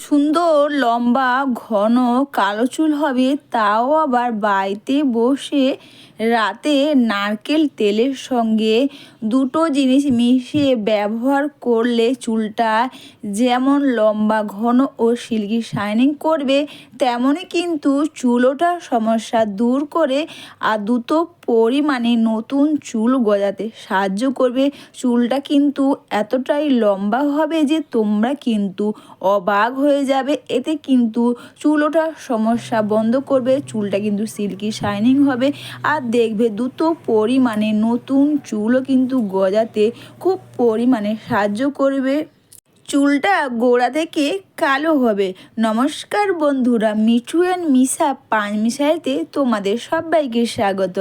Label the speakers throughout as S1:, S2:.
S1: সুন্দর, লম্বা, ঘন, কালো চুল হবে, তাও আবার বাড়িতে বসে রাতে নারকেল তেলের সঙ্গে দুটো জিনিস মিশিয়ে ব্যবহার করলে চুলটা যেমন লম্বা, ঘন ও সিল্কি শাইনিং করবে, তেমনই কিন্তু চুলোটার সমস্যা দূর করে আর দুটো পরিমাণে নতুন চুল গজাতে সাহায্য করবে। চুলটা কিন্তু এতটাই লম্বা হবে যে তোমরা কিন্তু অবাক হয়ে যাবে। এতে কিন্তু চুল ওঠার সমস্যা বন্ধ করবে, চুলটা কিন্তু সিল্কি শাইনিং হবে। আর দেখবে দুটো পরিমাণে নতুন চুলও কিন্তু গজাতে খুব পরিমাণে সাহায্য করবে। চুলটা গোড়া থেকে কালো হবে। নমস্কার বন্ধুরা, মিঠু অ্যান্ড মিশা পাঁচ মিশাইতে তোমাদের সবাইকে স্বাগত।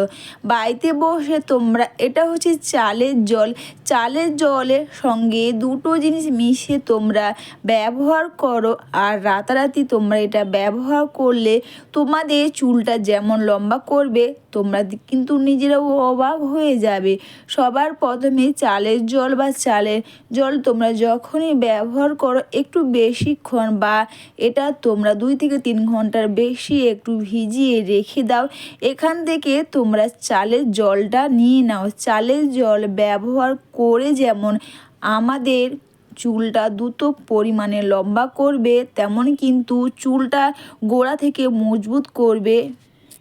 S1: বাড়িতে বসে তোমরা, এটা হচ্ছে চালের জল। চালের জলের সঙ্গে দুটো জিনিস মিশিয়ে তোমরা ব্যবহার করো আর রাতারাতি তোমরা এটা ব্যবহার করলে তোমাদের চুলটা যেমন লম্বা করবে, তোমরা কিন্তু নিজেরাও অবাক হয়ে যাবে। সবার প্রথমে চালের জল বা চালের জল তোমরা যখনই ব্যবহার করো, একটু বেশিক্ষণ বা এটা তোমরা দুই থেকে তিন ঘণ্টার বেশি একটু ভিজিয়ে রেখে দাও। এখান থেকে তোমরা চালের জলটা নিয়ে নাও। চালের জল ব্যবহার করে যেমন আমাদের চুলটা দ্রুত পরিমাণে লম্বা করবে, তেমন কিন্তু চুলটা গোড়া থেকে মজবুত করবে।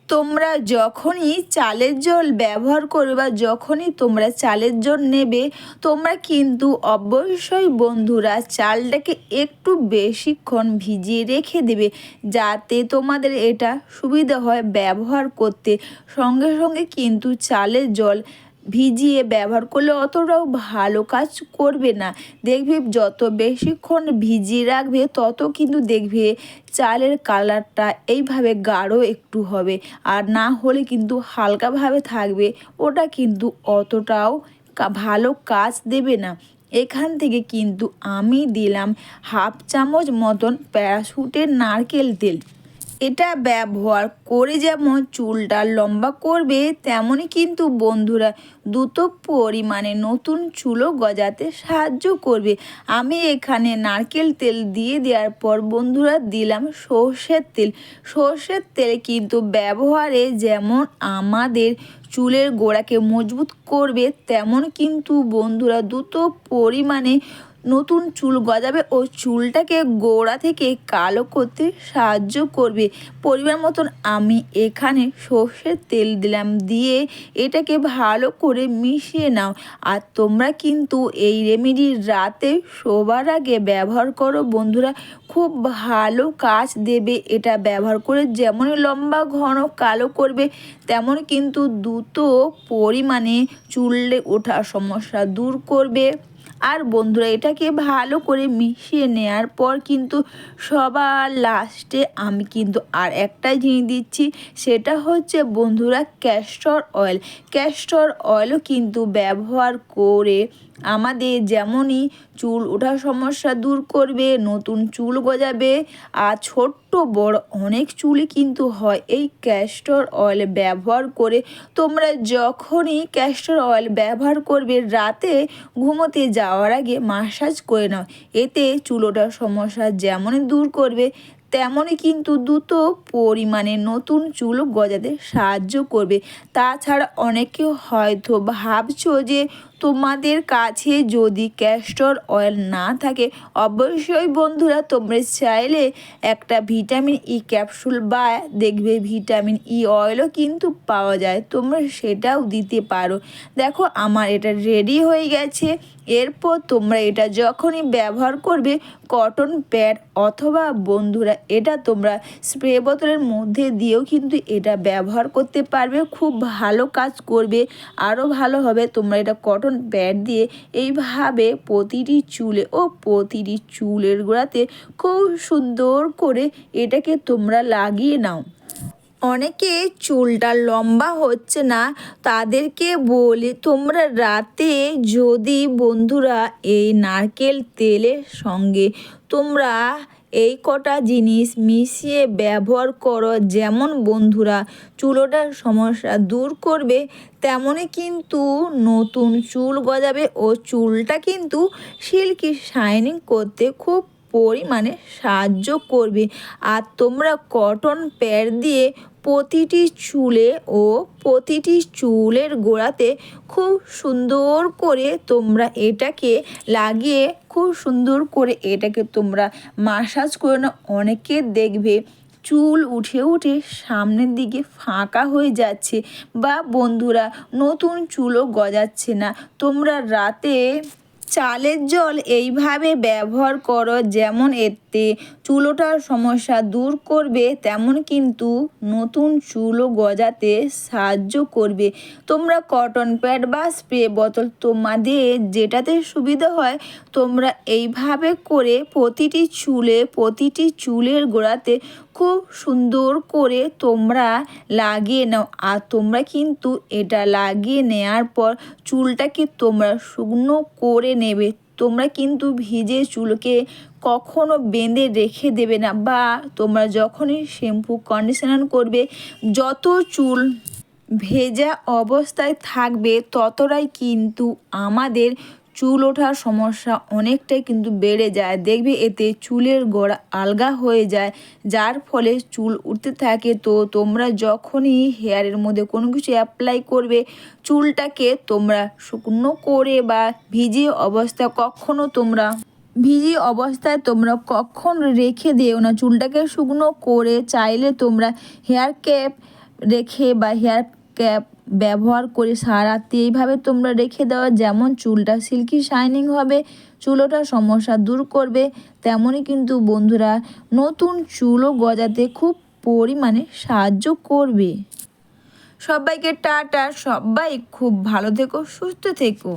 S1: তোমরা যখনই চালের জল ব্যবহার করবে বা যখনই তোমরা চালের জল নেবে, তোমরা কিন্তু অবশ্যই বন্ধুরা চালটাকে একটু বেশিক্ষণ ভিজিয়ে রেখে দেবে যাতে তোমাদের এটা সুবিধা হয় ব্যবহার করতে। সঙ্গে সঙ্গে কিন্তু চালের জল ভিজিয়ে ব্যবহার করলে অতটাও ভালো কাজ করবে না। দেখবে যত বেশিক্ষণ ভিজিয়ে রাখবে, তত কিন্তু দেখবে চালের কালারটা এইভাবে গাঢ় একটু হবে। আর না হলে কিন্তু হালকাভাবে থাকবে, ওটা কিন্তু অতটাও ভালো কাজ দেবে না। এখান থেকে কিন্তু আমি দিলাম হাফ চামচ মতন প্যারাশুটের নারকেল তেল। এটা ব্যবহার করে যেমন চুলটা লম্বা করবে তেমনই কিন্তু বন্ধুরা দ্রুত পরিমাণে নতুন চুলও গজাতে সাহায্য করবে। আমি এখানে নারকেল তেল দিয়ে দেওয়ার পর বন্ধুরা দিলাম সর্ষের তেল। সর্ষের তেল কিন্তু ব্যবহারে যেমন আমাদের চুলের গোড়াকে মজবুত করবে, তেমন কিন্তু বন্ধুরা দ্রুত পরিমাণে নতুন চুল গজাবে ও চুলটাকে গোড়া থেকে কালো করতে সাহায্য করবে। পরিমাণ মতন আমি এখানে সর্ষের তেল দিলাম, দিয়ে এটাকে ভালো করে মিশিয়ে নাও। আর তোমরা কিন্তু এই রেমেডি রাতে শোবার আগে ব্যবহার করো। বন্ধুরা, খুব ভালো কাজ দেবে এটা ব্যবহার করে। যেমনই লম্বা, ঘন, কালো করবে, তেমন কিন্তু দ্রুত পরিমাণে চুলে ওঠা সমস্যা দূর করবে। আর বন্ধুরা, এটাকে ভালো করে মিশিয়ে নেওয়ার পর কিন্তু সবার লাস্টে আমি কিন্তু আর একটা জিনিস দিচ্ছি, সেটা হচ্ছে বন্ধুরা ক্যাস্টর অয়েল ক্যাস্টর অয়েলও কিন্তু ব্যবহার করে আমাদের যেমনই চুল ওঠার সমস্যা দূর করবে, নতুন চুল গজাবে আর ছোট্ট বড় অনেক চুলই কিন্তু হয়। এই ক্যাস্টর অয়েল ব্যবহার করে তোমরা যখনই ক্যাস্টর অয়েল ব্যবহার করবে, রাতে ঘুমোতে যাওয়ার আগে মাসাজ করে নাও। এতে চুল ওঠার সমস্যা যেমনই দূর করবে, তেমনই কিন্তু দ্রুত পরিমাণে নতুন চুল গজাতে সাহায্য করবে। তাছাড়া অনেকে হয়তো ভাবছ যে তোমাদের কাছে যদি ক্যাস্টর অয়েল না থাকে, অবশ্যই বন্ধুরা তোমরা চাইলে একটা ভিটামিন ই ক্যাপসুল বা দেখবে ভিটামিন ই অয়েলও কিন্তু পাওয়া যায়। তোমরা সেটাও দিতে পারো। দেখো, আমার এটা রেডি হয়ে গেছে। এরপর তোমরা এটা যখনই ব্যবহার করবে কটন প্যাড অথবা বন্ধুরা এটা তোমরা স্প্রে বোতলের মধ্যে দিয়েও কিন্তু এটা ব্যবহার করতে পারবে। খুব ভালো কাজ করবে। আরও ভালো হবে, তোমরা এটা কটন প্যাড দিয়ে এইভাবে প্রতিটি চুলে ও প্রতিটি চুলের গোড়াতে খুব সুন্দর করে এটাকে তোমরা লাগিয়ে নাও। অনেকে চুলটা লম্বা হচ্ছে না, তাদেরকে বলি তোমরা রাতে যদি বন্ধুরা এই নারকেল তেলের সঙ্গে তোমরা এই কটা জিনিস মিশিয়ে ব্যবহার করো। যেমন বন্ধুরা, চুলোটার সমস্যা দূর করবে তেমনই কিন্তু নতুন চুল গজাবে ও চুলটা কিন্তু সিল্কি শাইনিং করতে খুব পরিমাণে সাহায্য করবে। আর তোমরা কটন প্যাড দিয়ে প্রতিটি চুলে ও প্রতিটি চুলের গোড়াতে খুব সুন্দর করে তোমরা এটাকে লাগিয়ে, খুব সুন্দর করে এটাকে তোমরা মাসাজ করে না অনেকে দেখবে চুল উঠে উঠে সামনের দিকে ফাঁকা হয়ে যাচ্ছে বা বন্ধুরা নতুন চুলও গজাচ্ছে না। তোমরা রাতে চালের জল এইভাবে ব্যবহার করো যেমন এতে চুলোটার সমস্যা দূর করবে, তেমন কিন্তু নতুন চুলও গজাতে সাহায্য করবে। তোমরা কটন প্যাড বা স্প্রে বোতল তোমাদের যেটাতে সুবিধা হয়, তোমরা এইভাবে করে প্রতিটি চুলে, প্রতিটি চুলের গোড়াতে খুব সুন্দর করে তোমরা লাগিয়ে নাও। আর তোমরা কিন্তু এটা লাগিয়ে নেওয়ার পর চুলটাকে তোমরা শুকনো করে নেবে। তোমরা কিন্তু ভিজে চুলকে কখনো বেঁধে রেখে দেবে না বা তোমরা যখনই শ্যাম্পু, কন্ডিশনার করবে, যত চুল ভেজা অবস্থায় থাকবে ততটাই কিন্তু আমাদের চুল ওঠার সমস্যা অনেকটাই কিন্তু বেড়ে যায়। দেখবে এতে চুলের গোড়া আলগা হয়ে যায়, যার ফলে চুল উঠতে থাকে। তো তোমরা যখনই হেয়ারের মধ্যে কোনো কিছু অ্যাপ্লাই করবে, চুলটাকে তোমরা শুকনো করে বা ভিজিয়ে অবস্থা কখনো তোমরা ভিজি অবস্থায় তোমরা কখন রেখে দিও না। চুলটাকে শুকনো করে চাইলে তোমরা হেয়ার ক্যাপ রেখে বা হেয়ার ক্যাপ ব্যবহার করে সারাতে এইভাবে তোমরা রেখে দেওয়া, যেমন চুলটা সিল্কি শাইনিং হবে চুলোটা সমস্যা দূর করবে, তেমনই কিন্তু বন্ধুরা নতুন চুলও গজাতে খুব পরিমাণে সাহায্য করবে। সবাইকে টাটা, সবাই খুব ভালো থেকো, সুস্থ থেকো।